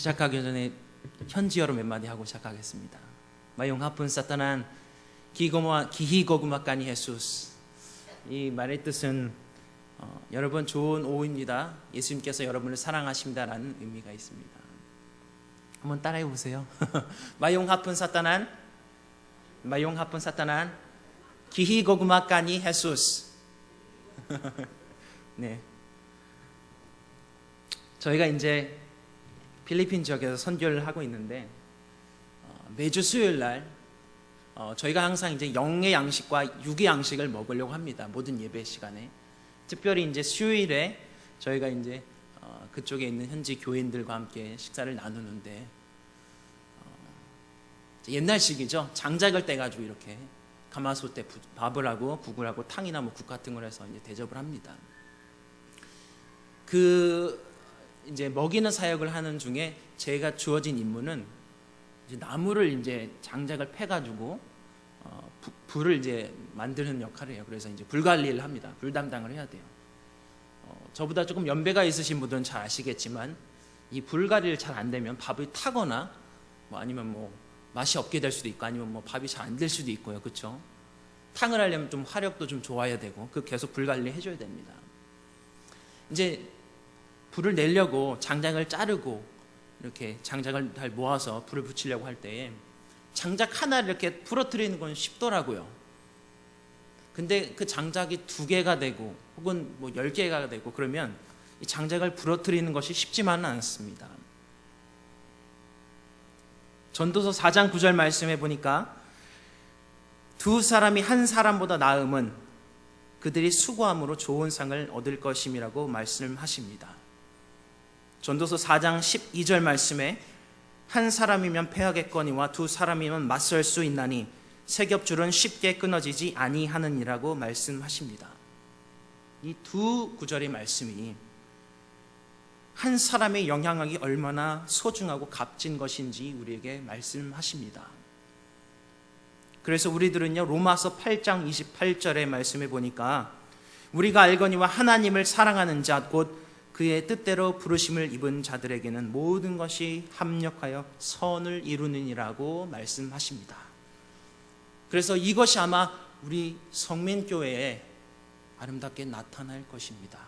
시작하기 전에 현지어로 몇 마디 하고 시작하겠습니다. 마용 하푼 사탄한 기고마 기히고구마까니 헤수스 이 말의 뜻은 어, 여러분 좋은 오후입니다. 예수님께서 여러분을 사랑하십니다라는 의미가 있습니다. 한번 따라해 보세요. 마용 하푼 사탄한 마용 하푼 사탄한 기히고구마까니 헤수스 네. 저희가 이제 필리핀 지역에서 선교를 하고 있는데 어, 매주 수요일 날 어, 저희가 항상 이제 영의 양식과 육의 양식을 먹으려고 합니다. 모든 예배 시간에 특별히 이제 수요일에 저희가 이제 어, 그쪽에 있는 현지 교인들과 함께 식사를 나누는데 어, 옛날식이죠. 장작을 떼가지고 이렇게 가마솥 때 밥을 하고 국을 하고 탕이나 뭐 국 같은 걸 해서 이제 대접을 합니다. 그 이제 먹이는 사역을 하는 중에 제가 주어진 임무는 이제 나무를 이제 장작을 패가지고 어, 부, 불을 이제 만드는 역할을 해요. 그래서 이제 불 관리를 합니다. 불 담당을 해야 돼요. 어, 저보다 조금 연배가 있으신 분들은 잘 아시겠지만 이 불 관리를 잘 안 되면 밥이 타거나 뭐 아니면 뭐 맛이 없게 될 수도 있고 아니면 뭐 밥이 잘 안 될 수도 있고요. 그렇죠? 탕을 하려면 좀 화력도 좀 좋아야 되고 그 계속 불 관리 해줘야 됩니다. 이제 불을 내려고 장작을 자르고 이렇게 장작을 잘 모아서 불을 붙이려고 할 때에 장작 하나를 이렇게 부러뜨리는 건 쉽더라고요. 근데 그 장작이 두 개가 되고 혹은 뭐 열 개가 되고 그러면 이 장작을 부러뜨리는 것이 쉽지만은 않습니다. 전도서 4장 9절 말씀해 보니까 두 사람이 한 사람보다 나음은 그들이 수고함으로 좋은 상을 얻을 것임이라고 말씀하십니다. 전도서 4장 12절 말씀에 한 사람이면 패하겠거니와 두 사람이면 맞설 수 있나니 세 겹줄은 쉽게 끊어지지 아니하느니라고 말씀하십니다. 이 두 구절의 말씀이 한 사람의 영향력이 얼마나 소중하고 값진 것인지 우리에게 말씀하십니다. 그래서 우리들은요 로마서 8장 28절의 말씀에 보니까 우리가 알거니와 하나님을 사랑하는 자 곧 그의 뜻대로 부르심을 입은 자들에게는 모든 것이 합력하여 선을 이루느니라고 말씀하십니다. 그래서 이것이 아마 우리 성민교회에 아름답게 나타날 것입니다.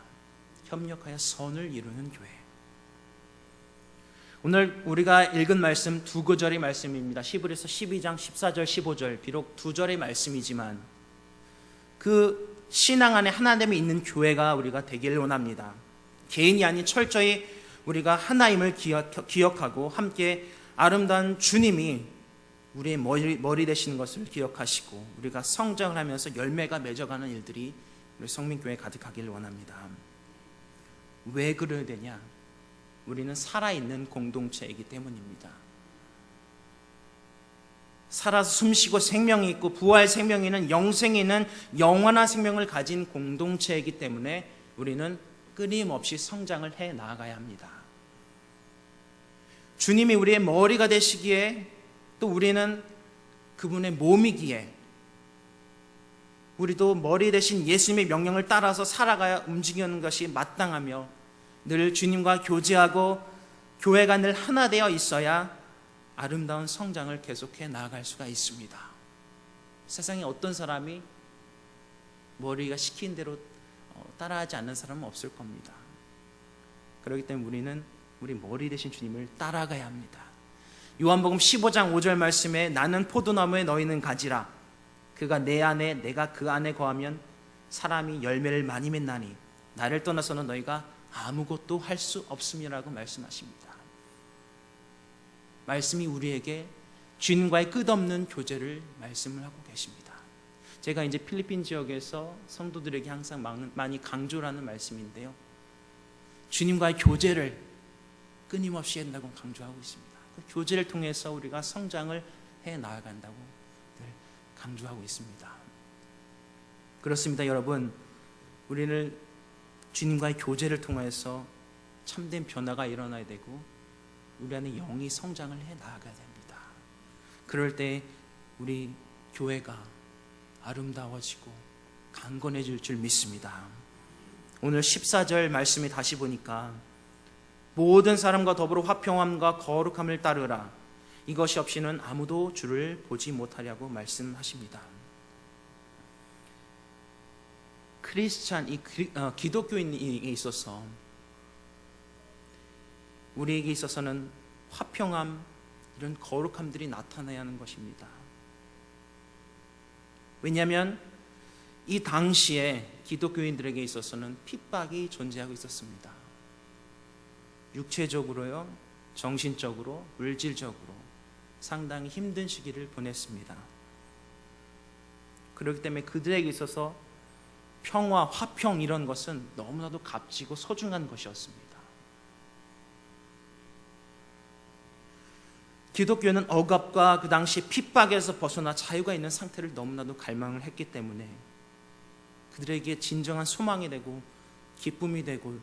협력하여 선을 이루는 교회. 오늘 우리가 읽은 말씀 두 구절의 말씀입니다. 시브리서 12장 14절 15절 비록 두 절의 말씀이지만 그 신앙 안에 하나님이 있는 교회가 우리가 되기를 원합니다. 개인이 아닌 철저히 우리가 하나님을 기억, 기억 하고 함께 아름다운 주님이 우리의 머리, 머리 되시는 것을 기억하시고 우리가 성장을 하면서 열매가 맺어가는 일들이 우리 성민교회에 가득하기를 원합니다. 왜 그래야 되냐? 우리는 살아있는 공동체이기 때문입니다. 살아서 숨쉬고 생명이 있고 부활 생명이 있는 영생이 있는 영원한 생명을 가진 공동체이기 때문에 우리는 끊임없이 성장을 해 나가야 합니다. 주님이 우리의 머리가 되시기에 또 우리는 그분의 몸이기에 우리도 머리 대신 예수님의 명령을 따라서 살아가야 움직이는 것이 마땅하며 늘 주님과 교제하고 교회가 늘 하나 되어 있어야 아름다운 성장을 계속해 나아갈 수가 있습니다. 세상에 어떤 사람이 머리가 시킨 대로 따라하지 않는 사람은 없을 겁니다. 그렇기 때문에 우리는 우리 머리 대신 주님을 따라가야 합니다. 요한복음 15장 5절 말씀에 나는 포도나무에 너희는 가지라 그가 내 안에 내가 그 안에 거하면 사람이 열매를 많이 맺나니 나를 떠나서는 너희가 아무것도 할 수 없음이라고 말씀하십니다. 말씀이 우리에게 주님과의 끝없는 교제를 말씀을 하고 계십니다. 제가 이제 필리핀 지역에서 성도들에게 항상 많이 강조를 하는 말씀인데요. 주님과의 교제를 끊임없이 한다고 강조하고 있습니다. 그 교제를 통해서 우리가 성장을 해 나아간다고 늘 강조하고 있습니다. 그렇습니다, 여러분. 우리는 주님과의 교제를 통해서 참된 변화가 일어나야 되고 우리 안에 영이 성장을 해 나아가야 됩니다. 그럴 때 우리 교회가 아름다워지고 강건해질 줄 믿습니다. 오늘 14절 말씀에 다시 보니까 모든 사람과 더불어 화평함과 거룩함을 따르라. 이것이 없이는 아무도 주를 보지 못하려고 말씀하십니다. 크리스찬 이 그- 어, 기독교인에 있어서 우리에게 있어서는 화평함 이런 거룩함들이 나타나야 하는 것입니다. 왜냐하면 이 당시에 기독교인들에게 있어서는 핍박이 존재하고 있었습니다. 육체적으로요, 정신적으로, 물질적으로 상당히 힘든 시기를 보냈습니다. 그렇기 때문에 그들에게 있어서 평화, 화평 이런 것은 너무나도 값지고 소중한 것이었습니다. 기독교는 억압과 그 당시 핍박에서 벗어나 자유가 있는 상태를 너무나도 갈망을 했기 때문에 그들에게 진정한 소망이 되고 기쁨이 되고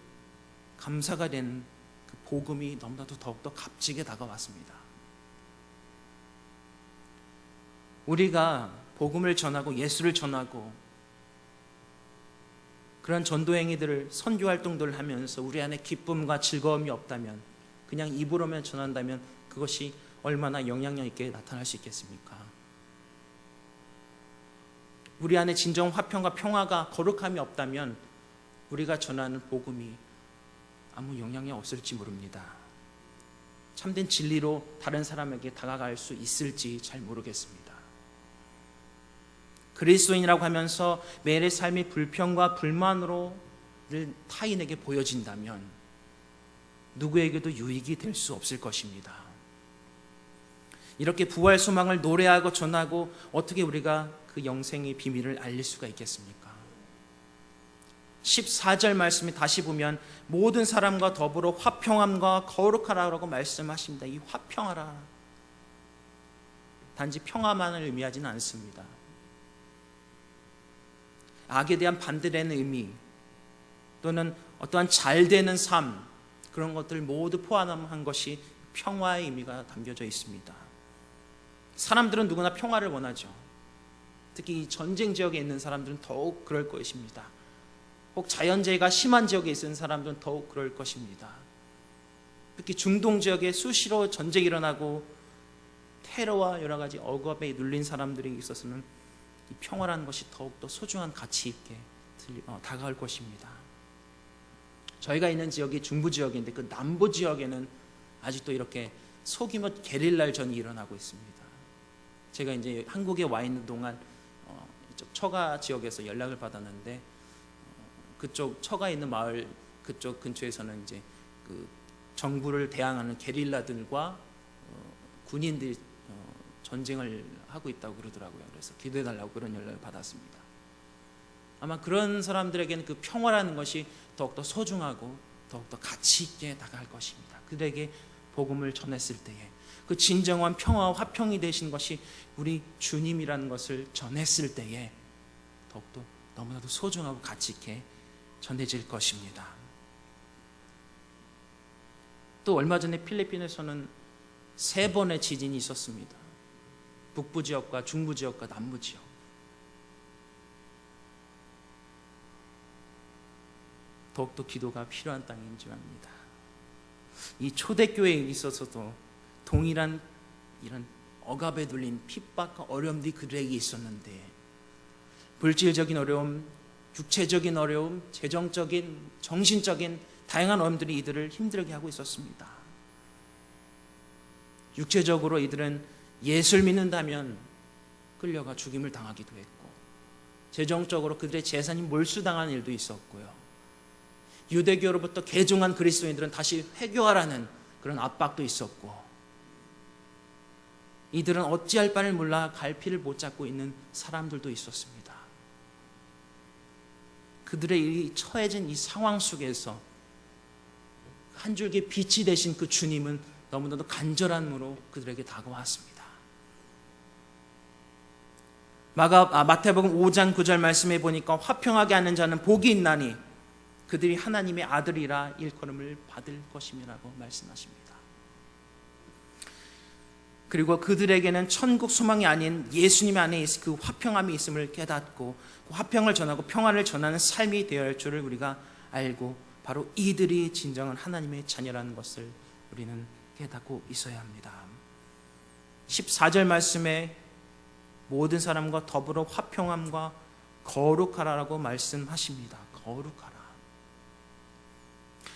감사가 되는 그 복음이 너무나도 더욱더 값지게 다가왔습니다. 우리가 복음을 전하고 예수를 전하고 그런 전도 행위들을 선교 활동들을 하면서 우리 안에 기쁨과 즐거움이 없다면 그냥 입으로만 전한다면 그것이 얼마나 영향력 있게 나타날 수 있겠습니까? 우리 안에 진정 화평과 평화가 거룩함이 없다면 우리가 전하는 복음이 아무 영향이 없을지 모릅니다. 참된 진리로 다른 사람에게 다가갈 수 있을지 잘 모르겠습니다. 그리스도인이라고 하면서 매일의 삶이 불평과 불만으로 늘 타인에게 보여진다면 누구에게도 유익이 될 수 없을 것입니다. 이렇게 부활 소망을 노래하고 전하고 어떻게 우리가 그 영생의 비밀을 알릴 수가 있겠습니까? 14절 말씀에 다시 보면 모든 사람과 더불어 화평함과 거룩하라고 말씀하십니다. 이 화평하라. 단지 평화만을 의미하지는 않습니다. 악에 대한 반대되는 의미 또는 어떠한 잘 되는 삶 그런 것들 모두 포함한 것이 평화의 의미가 담겨져 있습니다. 사람들은 누구나 평화를 원하죠. 특히 이 전쟁 지역에 있는 사람들은 더욱 그럴 것입니다. 혹 자연재해가 심한 지역에 있는 사람들은 더욱 그럴 것입니다. 특히 중동 지역에 수시로 전쟁이 일어나고 테러와 여러 가지 억압에 눌린 사람들에게 있어서는 이 평화라는 것이 더욱더 소중한 가치 있게 어, 다가올 것입니다. 저희가 있는 지역이 중부 지역인데 그 남부 지역에는 아직도 이렇게 소규모 게릴라 전이 일어나고 있습니다. 제가 이제 한국에 와 있는 동안 어, 처가 지역에서 연락을 받았는데 어, 그쪽 처가 있는 마을 그쪽 근처에서는 이제 그 정부를 대항하는 게릴라들과 어, 군인들이 어, 전쟁을 하고 있다고 그러더라고요. 그래서 기도해 달라고 그런 연락을 받았습니다. 아마 그런 사람들에게는 그 평화라는 것이 더욱더 소중하고 더욱더 가치 있게 다가갈 것입니다. 그들에게 복음을 전했을 때에 그 진정한 평화와 화평이 되신 것이 우리 주님이라는 것을 전했을 때에 더욱더 너무나도 소중하고 가치 있게 전해질 것입니다. 또 얼마 전에 필리핀에서는 세 번의 지진이 있었습니다. 북부 지역과 중부 지역과 남부 지역. 더욱더 기도가 필요한 땅인 줄 압니다. 이 초대교회에 있어서도 동일한 이런 억압에 눌린 핍박과 어려움들이 그들에게 있었는데 물질적인 어려움, 육체적인 어려움, 재정적인, 정신적인 다양한 어려움들이 이들을 힘들게 하고 있었습니다. 육체적으로 이들은 예수를 믿는다면 끌려가 죽임을 당하기도 했고 재정적으로 그들의 재산이 몰수당하는 일도 있었고요. 유대교로부터 개종한 그리스도인들은 다시 회교하라는 그런 압박도 있었고 이들은 어찌할 바를 몰라 갈피를 못 잡고 있는 사람들도 있었습니다. 그들의 이 처해진 이 상황 속에서 한 줄기 빛이 되신 그 주님은 너무나도 간절함으로 그들에게 다가왔습니다. 마가 아, 마태복음 5장 9절 말씀해 보니까 화평하게 하는 자는 복이 있나니 그들이 하나님의 아들이라 일컬음을 받을 것임이라고 말씀하십니다. 그리고 그들에게는 천국 소망이 아닌 예수님 안에 그 화평함이 있음을 깨닫고 그 화평을 전하고 평안을 전하는 삶이 되어야 할 줄을 우리가 알고 바로 이들이 진정한 하나님의 자녀라는 것을 우리는 깨닫고 있어야 합니다. 14절 말씀에 모든 사람과 더불어 화평함과 거룩하라라고 말씀하십니다. 거룩하라.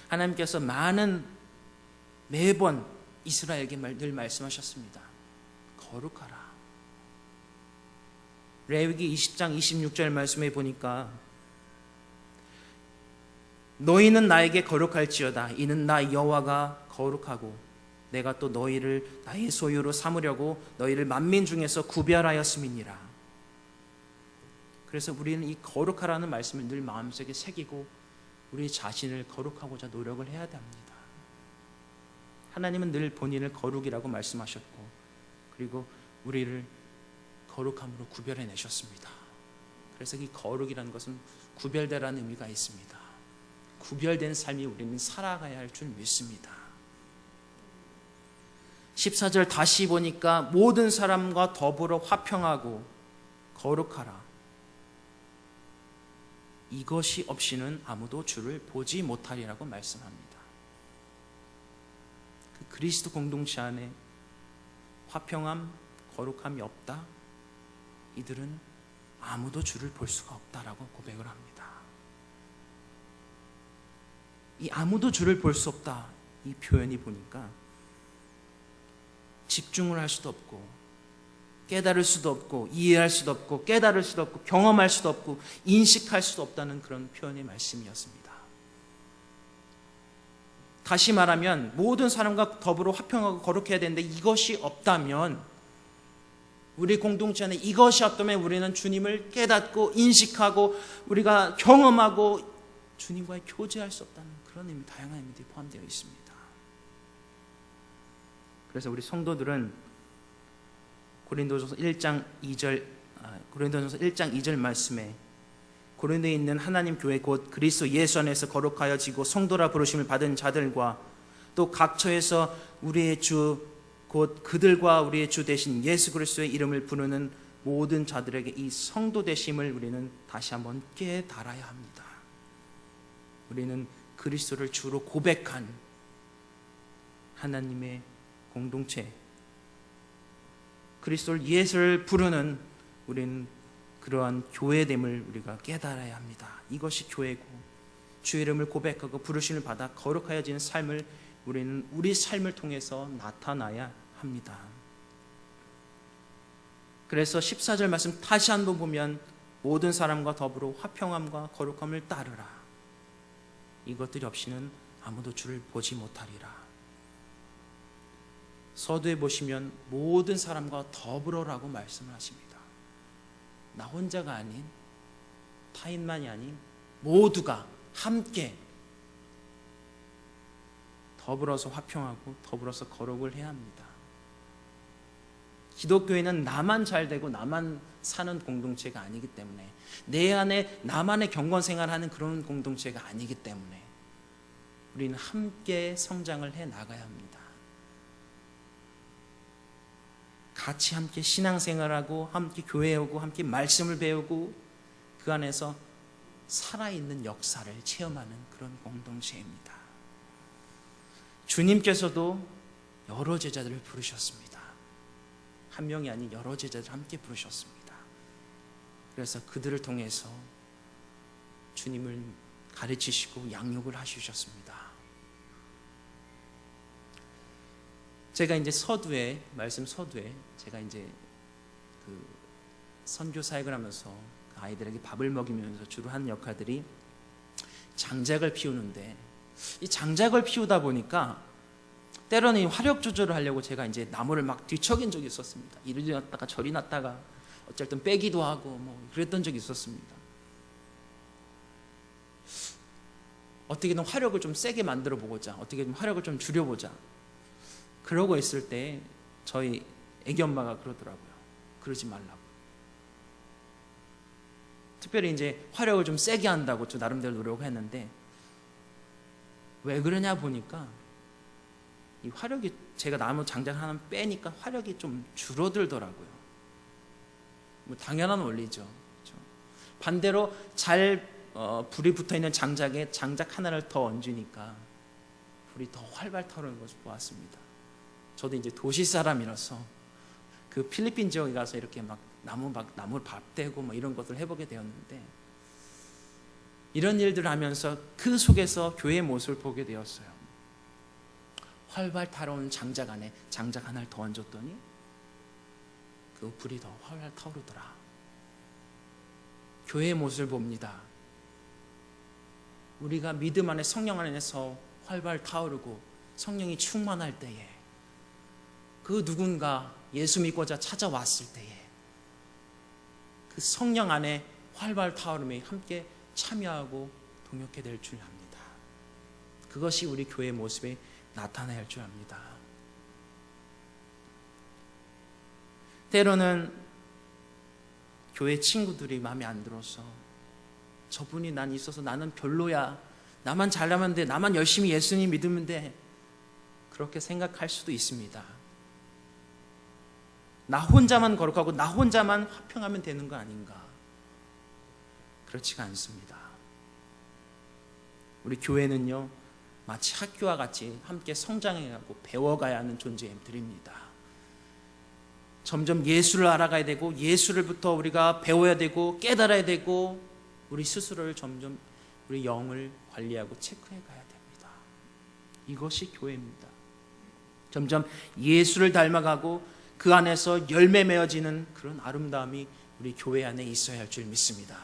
하나님께서 많은 매번 이스라엘에게 말- 늘 말씀하셨습니다. 거룩하라. 레위기 20장 26절 말씀에 보니까 너희는 나에게 거룩할지어다 이는 나 여호와가 거룩하고 내가 또 너희를 나의 소유로 삼으려고 너희를 만민 중에서 구별하였음이니라. 그래서 우리는 이 거룩하라는 말씀을 늘 마음속에 새기고 우리 자신을 거룩하고자 노력을 해야 합니다. 하나님은 늘 본인을 거룩이라고 말씀하셨고 그리고 우리를 거룩함으로 구별해 내셨습니다. 그래서 이 거룩이라는 것은 구별되라는 의미가 있습니다. 구별된 삶이 우리는 살아가야 할 줄 믿습니다. 14절 다시 보니까 모든 사람과 더불어 화평하고 거룩하라. 이것이 없이는 아무도 주를 보지 못하리라고 말씀합니다. 그 그리스도 공동체 안에 화평함, 거룩함이 없다. 이들은 아무도 주를 볼 수가 없다라고 고백을 합니다. 이 아무도 주를 볼 수 없다. 이 표현이 보니까 집중을 할 수도 없고 깨달을 수도 없고 이해할 수도 없고 깨달을 수도 없고 경험할 수도 없고 인식할 수도 없다는 그런 표현의 말씀이었습니다. 다시 말하면 모든 사람과 더불어 화평하고 거룩해야 되는데 이것이 없다면 우리 공동체 안에 이것이 없다면 우리는 주님을 깨닫고 인식하고 우리가 경험하고 주님과의 교제할 수 없다는 그런 의미, 다양한 의미들이 포함되어 있습니다. 그래서 우리 성도들은 고린도전서 1장 2절 아, 고린도전서 1장 2절 말씀에 고린도에 있는 하나님 교회 곧 그리스도 예수 안에서 거룩하여 지고 성도라 부르심을 받은 자들과 또 각처에서 우리의 주 곧 그들과 우리의 주 대신 예수 그리스도의 이름을 부르는 모든 자들에게 이 성도 되심을 우리는 다시 한번 깨달아야 합니다. 우리는 그리스도를 주로 고백한 하나님의 공동체 그리스도를 예수를 부르는 우리는 그러한 교회됨을 우리가 깨달아야 합니다. 이것이 교회고 주 이름을 고백하고 부르심을 받아 거룩하여지는 삶을 우리는 우리 삶을 통해서 나타나야 합니다. 그래서 14절 말씀 다시 한번 보면 모든 사람과 더불어 화평함과 거룩함을 따르라. 이것들이 없이는 아무도 주를 보지 못하리라. 서두에 보시면 모든 사람과 더불어라고 말씀을 하십니다. 나 혼자가 아닌 타인만이 아닌 모두가 함께 더불어서 화평하고 더불어서 거룩을 해야 합니다. 기독교회는 나만 잘 되고 나만 사는 공동체가 아니기 때문에 내 안에 나만의 경건 생활하는 그런 공동체가 아니기 때문에 우리는 함께 성장을 해 나가야 합니다. 같이 함께 신앙생활하고 함께 교회에 오고 함께 말씀을 배우고 그 안에서 살아있는 역사를 체험하는 그런 공동체입니다. 주님께서도 여러 제자들을 부르셨습니다. 한 명이 아닌 여러 제자들 함께 부르셨습니다. 그래서 그들을 통해서 주님을 가르치시고 양육을 하시셨습니다. 제가 이제 서두에 말씀 서두에 제가 이제 그 선교 사역을 하면서 그 아이들에게 밥을 먹이면서 주로 하는 역할들이 장작을 피우는데 이 장작을 피우다 보니까 때로는 이 화력 조절을 하려고 제가 이제 나무를 막 뒤척인 적이 있었습니다. 이리 났다가 저리 났다가 땐 빼기도 하고 뭐 그랬던 적이 있었습니다. 어떻게든 화력을 좀 세게 만들어 보고자 어떻게든 화력을 좀 줄여보자 그러고 있을 때 저희 애기 엄마가 그러더라고요. 그러지 말라고. 특별히 이제 화력을 좀 세게 한다고 저 나름대로 노력을 했는데 왜 그러냐 보니까 이 화력이 제가 나무 장작 하나 빼니까 화력이 좀 줄어들더라고요. 뭐 당연한 원리죠. 그렇죠? 반대로 잘 어, 불이 붙어 있는 장작에 장작 하나를 더 얹으니까 불이 더 활발 타오르는 것을 보았습니다. 저도 이제 도시 사람이라서 그 필리핀 지역에 가서 이렇게 막 나무 막 나무를 밥 대고 뭐 이런 것을 해보게 되었는데 이런 일들을 하면서 그 속에서 교회의 모습을 보게 되었어요. 활발 타오르는 장작 안에 장작 하나를 더 얹었더니 그 불이 더 활발 타오르더라. 교회의 모습을 봅니다. 우리가 믿음 안에 성령 안에서 활발 타오르고 성령이 충만할 때에 그 누군가 예수 믿고자 찾아왔을 때에 그 성령 안에 활발 타오름에 함께 참여하고 동역해 될 줄 압니다. 그것이 우리 교회의 모습에 나타나야 할 줄 압니다. 때로는 교회 친구들이 마음에 안 들어서 저분이 난 있어서 나는 별로야. 나만 잘나면 돼. 나만 열심히 예수님 믿으면 돼. 그렇게 생각할 수도 있습니다. 나 혼자만 거룩하고 나 혼자만 화평하면 되는 거 아닌가? 그렇지가 않습니다. 우리 교회는요, 마치 학교와 같이 함께 성장해가고 배워가야 하는 존재들입니다. 점점 예수를 알아가야 되고 예수를부터 우리가 배워야 되고 깨달아야 되고 우리 스스로를 점점 우리 영을 관리하고 체크해 가야 됩니다. 이것이 교회입니다. 점점 예수를 닮아가고 그 안에서 열매 맺어지는 그런 아름다움이 우리 교회 안에 있어야 할 줄 믿습니다.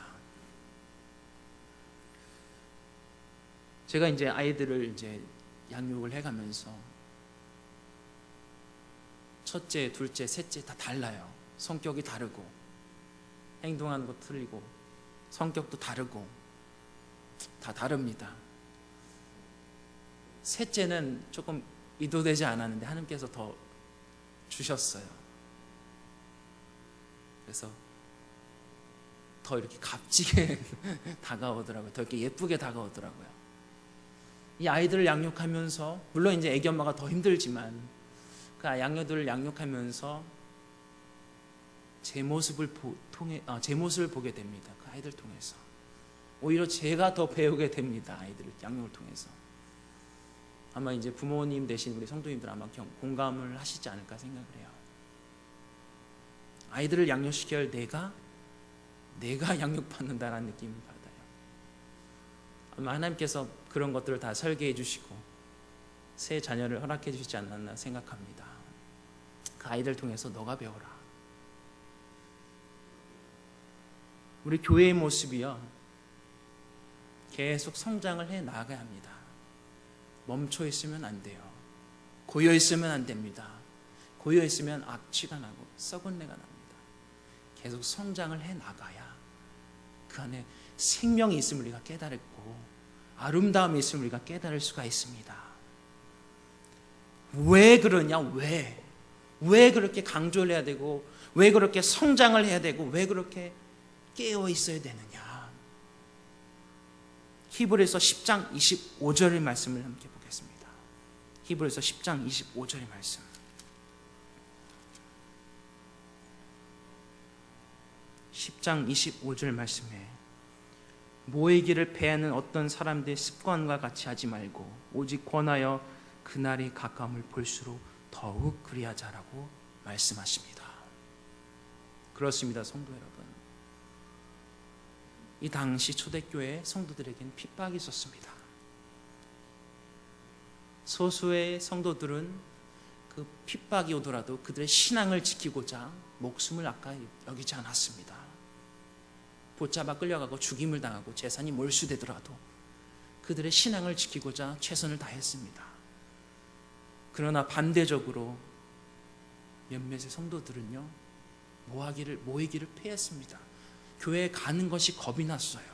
제가 이제 아이들을 이제 양육을 해가면서 첫째, 둘째, 셋째 다 달라요. 성격이 다르고 행동하는 거 틀리고 성격도 다르고 다 다릅니다. 셋째는 조금 의도되지 않았는데 하나님께서 더 주셨어요. 그래서 더 이렇게 값지게 다가오더라고요. 더 이렇게 예쁘게 다가오더라고요. 이 아이들을 양육하면서 물론 이제 애기 엄마가 더 힘들지만 그 양녀들을 양육하면서 제 모습을 보, 통해 아, 제 모습을 보게 됩니다. 그 아이들 통해서 오히려 제가 더 배우게 됩니다. 아이들을 양육을 통해서 아마 이제 부모님 대신 우리 성도님들 아마 공감을 하시지 않을까 생각을 해요. 아이들을 양육시켜야 할 내가 내가 양육받는다라는 느낌을 받아요. 아마 하나님께서 그런 것들을 다 설계해 주시고 새 자녀를 허락해 주시지 않았나 생각합니다. 그 아이들 통해서 너가 배워라. 우리 교회의 모습이요. 계속 성장을 해 나가야 합니다. 멈춰 있으면 안 돼요. 고여 있으면 안 됩니다. 고여 있으면 악취가 나고 썩은 내가 납니다. 계속 성장을 해 나가야 그 안에 생명이 있음을 우리가 깨달았고 아름다움이 있음을 우리가 깨달을 수가 있습니다. 왜 그러냐? 왜? 왜 그렇게 강조를 해야 되고 왜 그렇게 성장을 해야 되고 왜 그렇게 깨어 있어야 되느냐? 히브리서 10장 25절의 말씀을 함께 보겠습니다. 히브리서 10장 25절의 말씀. (10장 25절) 말씀에 모이기를 패하는 어떤 사람들의 습관과 같이 하지 말고 오직 권하여 그날이 가까움을 볼수록 더욱 그리하자라고 말씀하십니다. 그렇습니다, 성도 여러분. 이 당시 초대교회 성도들에게는 핍박이 있었습니다. 소수의 성도들은 그 핍박이 오더라도 그들의 신앙을 지키고자 목숨을 아까 여기지 않았습니다. 붙잡아 끌려가고 죽임을 당하고 재산이 몰수되더라도 그들의 신앙을 지키고자 최선을 다했습니다. 그러나 반대적으로 몇몇의 성도들은요 모하기를 모이기를 패했습니다. 교회에 가는 것이 겁이 났어요.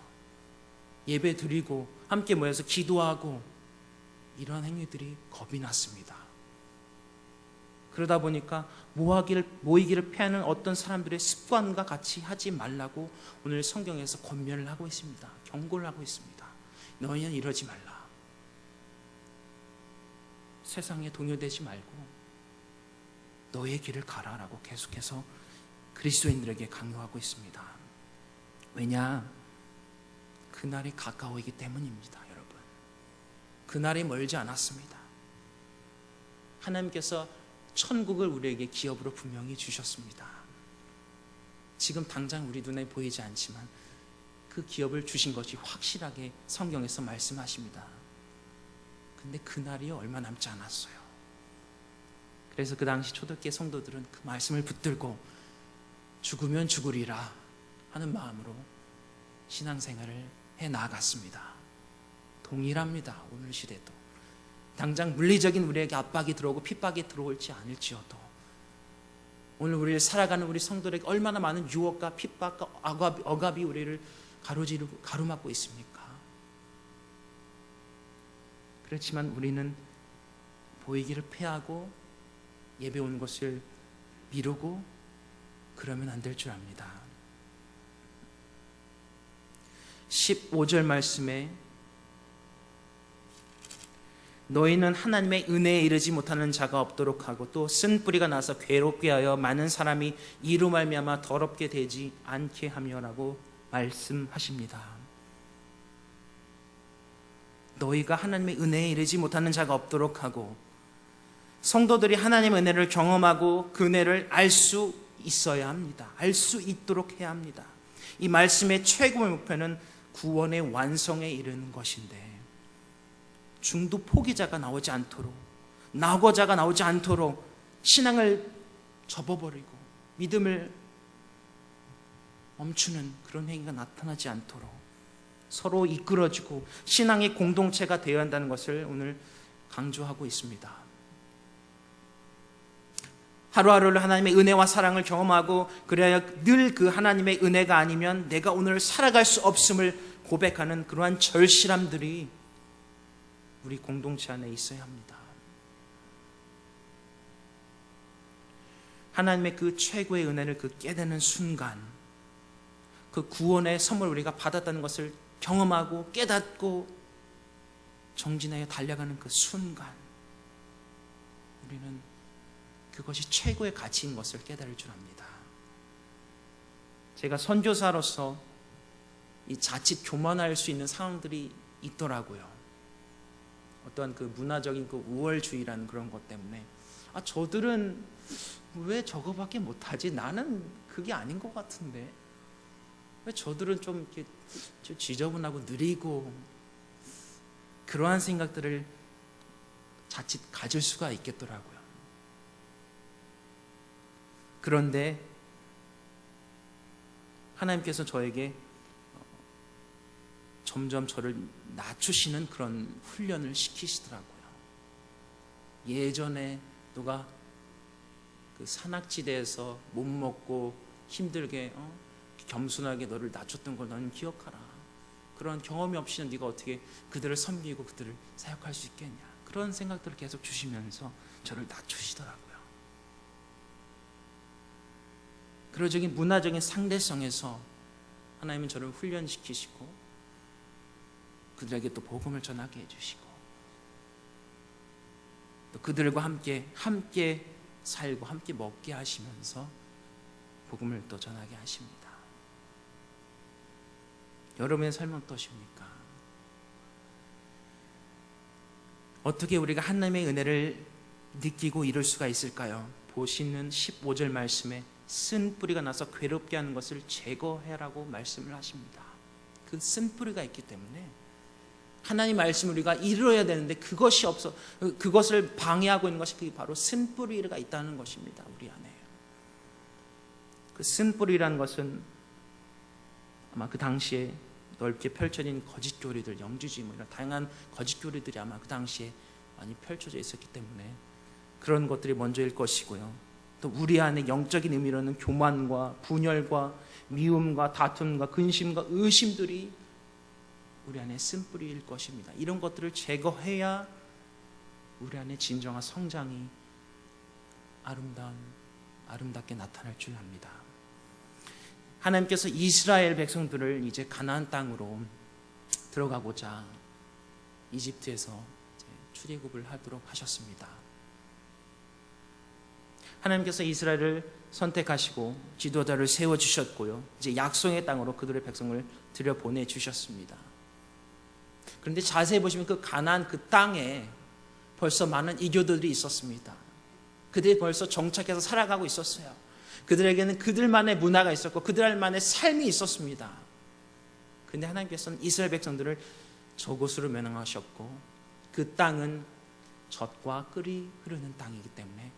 예배 드리고 함께 모여서 기도하고 이런 행위들이 겁이 났습니다. 그러다 보니까 모하기를 모이기를 패하는 어떤 사람들의 습관과 같이 하지 말라고 오늘 성경에서 권면을 하고 있습니다. 경고를 하고 있습니다. 너희는 이러지 말라. 세상에 동요되지 말고 너의 길을 가라라고 계속해서 그리스도인들에게 강요하고 있습니다. 왜냐? 그날이 가까워이기 때문입니다. 그날이 멀지 않았습니다. 하나님께서 천국을 우리에게 기업으로 분명히 주셨습니다. 지금 당장 우리 눈에 보이지 않지만 그 기업을 주신 것이 확실하게 성경에서 말씀하십니다. 근데 그날이 얼마 남지 않았어요. 그래서 그 당시 초대교회 성도들은 그 말씀을 붙들고 죽으면 죽으리라 하는 마음으로 신앙생활을 해 나갔습니다. 동일합니다. 오늘 시대도. 당장 물리적인 우리에게 압박이 들어오고 핍박이 들어올지 않을지어도 오늘 우리를 살아가는 우리 성도들에게 얼마나 많은 유혹과 핍박과 억압, 억압이 우리를 가로지르고 가로막고 있습니까? 그렇지만 우리는 보이기를 패하고 예배 온 것을 미루고 그러면 안 될 줄 압니다. 15절 말씀에 너희는 하나님의 은혜에 이르지 못하는 자가 없도록 하고 또 쓴 뿌리가 나서 괴롭게 하여 많은 사람이 이로 말미암아 더럽게 되지 않게 하며라고 말씀하십니다. 너희가 하나님의 은혜에 이르지 못하는 자가 없도록 하고 성도들이 하나님의 은혜를 경험하고 그 은혜를 알 수 있어야 합니다. 알 수 있도록 해야 합니다. 이 말씀의 최고의 목표는 구원의 완성에 이르는 것인데 중도 포기자가 나오지 않도록 낙오자가 나오지 않도록 신앙을 접어버리고 믿음을 멈추는 그런 행위가 나타나지 않도록 서로 이끌어주고 신앙의 공동체가 되어야 한다는 것을 오늘 강조하고 있습니다. 하루하루를 하나님의 은혜와 사랑을 경험하고 그래야 늘 그 하나님의 은혜가 아니면 내가 오늘 살아갈 수 없음을 고백하는 그러한 절실함들이 우리 공동체 안에 있어야 합니다. 하나님의 그 최고의 은혜를 그 깨닫는 순간 그 구원의 선물 우리가 받았다는 것을 경험하고 깨닫고 정진하여 달려가는 그 순간 우리는 그것이 최고의 가치인 것을 깨달을 줄 압니다. 제가 선교사로서 이 자칫 교만할 수 있는 상황들이 있더라고요. 어떠한 그 문화적인 그 우월주의라는 그런 것 때문에 아 저들은 왜 저거밖에 못하지? 나는 그게 아닌 것 같은데 왜 저들은 좀 이렇게 좀 지저분하고 느리고 그러한 생각들을 자칫 가질 수가 있겠더라고요. 그런데 하나님께서 저에게 어, 점점 저를 낮추시는 그런 훈련을 시키시더라고요. 예전에 누가 그 산악지대에서 못 먹고 힘들게 어? 겸손하게 너를 낮췄던 걸 너는 기억하라. 그런 경험이 없이는 네가 어떻게 그들을 섬기고 그들을 사역할 수 있겠냐. 그런 생각들을 계속 주시면서 저를 낮추시더라고요. 그러적인 문화적인 상대성에서 하나님은 저를 훈련시키시고 그들에게 또 복음을 전하게 해주시고 또 그들과 함께 함께 살고 함께 먹게 하시면서 복음을 또 전하게 하십니다. 여러분의 삶은 어떠십니까? 어떻게 우리가 하나님의 은혜를 느끼고 이룰 수가 있을까요? 보시는 15절 말씀에 쓴 뿌리가 나서 괴롭게 하는 것을 제거해라고 말씀을 하십니다. 그 쓴 뿌리가 있기 때문에 하나님 말씀 우리가 이루어야 되는데 그것이 없어 그것을 방해하고 있는 것이 바로 쓴 뿌리가 있다는 것입니다. 우리 안에 그 쓴 뿌리라는 것은 아마 그 당시에 넓게 펼쳐진 거짓 교리들, 영주주의 뭐 다양한 거짓 교리들이 아마 그 당시에 많이 펼쳐져 있었기 때문에 그런 것들이 먼저일 것이고요. 또 우리 안에 영적인 의미로는 교만과 분열과 미움과 다툼과 근심과 의심들이 우리 안에 쓴뿌리일 것입니다. 이런 것들을 제거해야 우리 안에 진정한 성장이 아름다운 아름답게 나타날 줄 압니다. 하나님께서 이스라엘 백성들을 이제 가나안 땅으로 들어가고자 이집트에서 출애굽을 하도록 하셨습니다. 하나님께서 이스라엘을 선택하시고 지도자를 세워 주셨고요. 이제 약속의 땅으로 그들의 백성을 들여 보내 주셨습니다. 그런데 자세히 보시면 그 가나안 그 땅에 벌써 많은 이교도들이 있었습니다. 그들이 벌써 정착해서 살아가고 있었어요. 그들에게는 그들만의 문화가 있었고 그들만의 삶이 있었습니다. 근데 하나님께서는 이스라엘 백성들을 저곳으로 멸망하셨고 그 땅은 젖과 끓이 흐르는 땅이기 때문에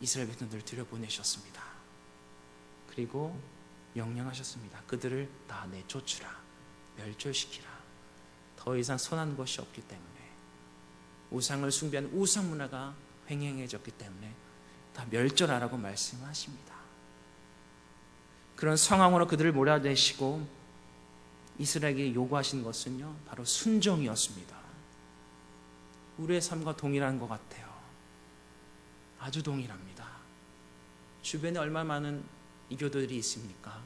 이스라엘 백성들을 들여보내셨습니다. 그리고 명령하셨습니다. 그들을 다 내쫓으라. 멸절시키라. 더 이상 선한 것이 없기 때문에 우상을 숭배하는 우상 문화가 횡행해졌기 때문에 다 멸절하라고 말씀하십니다. 그런 상황으로 그들을 몰아내시고 이스라엘에게 요구하신 것은요, 바로 순종이었습니다. 우리의 삶과 동일한 것 같아요. 아주 동일합니다. 주변에 얼마나 많은 이교도들이 있습니까?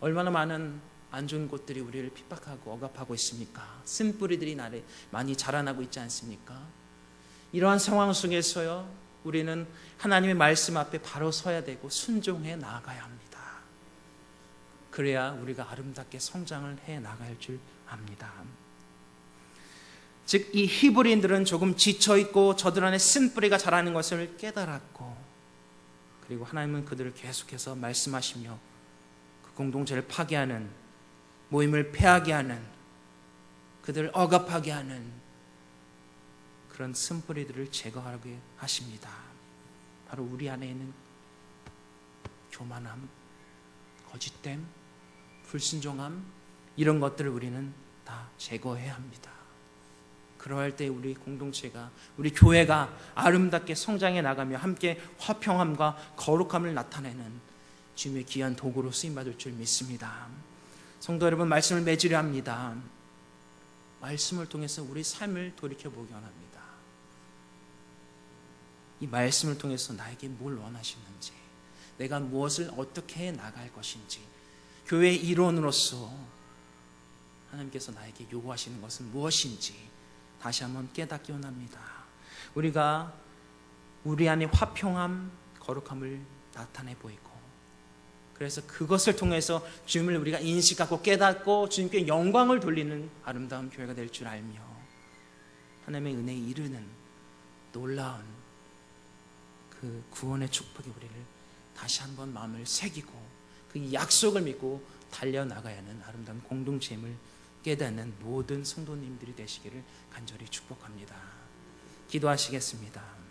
얼마나 많은 안 좋은 곳들이 우리를 핍박하고 억압하고 있습니까? 쓴 뿌리들이 나를 많이 자라나고 있지 않습니까? 이러한 상황 속에서요, 우리는 하나님의 말씀 앞에 바로 서야 되고 순종해 나아가야 합니다. 그래야 우리가 아름답게 성장을 해 나갈 줄 압니다. 즉, 이 히브리인들은 조금 지쳐있고 저들 안에 쓴뿌리가 자라는 것을 깨달았고, 그리고 하나님은 그들을 계속해서 말씀하시며 그 공동체를 파괴하는, 모임을 폐하게 하는, 그들을 억압하게 하는 그런 쓴뿌리들을 제거하게 하십니다. 바로 우리 안에 있는 교만함, 거짓됨, 불순종함, 이런 것들을 우리는 다 제거해야 합니다. 그러할 때 우리 공동체가 우리 교회가 아름답게 성장해 나가며 함께 화평함과 거룩함을 나타내는 주님의 귀한 도구로 쓰임 받을 줄 믿습니다. 성도 여러분 말씀을 맺으려 합니다. 말씀을 통해서 우리 삶을 돌이켜 보기 원합니다. 이 말씀을 통해서 나에게 뭘 원하시는지, 내가 무엇을 어떻게 해 나갈 것인지, 교회 일원으로서 하나님께서 나에게 요구하시는 것은 무엇인지 다시 한번 깨닫기 원합니다. 우리가 우리 안에 화평함, 거룩함을 나타내 보이고 그래서 그것을 통해서 주님을 우리가 인식하고 깨닫고 주님께 영광을 돌리는 아름다운 교회가 될 줄 알며 하나님의 은혜에 이르는 놀라운 그 구원의 축복이 우리를 다시 한번 마음을 새기고 그 약속을 믿고 달려나가야 하는 아름다운 공동체임을 깨닫는 모든 성도님들이 되시기를 간절히 축복합니다. 기도하시겠습니다.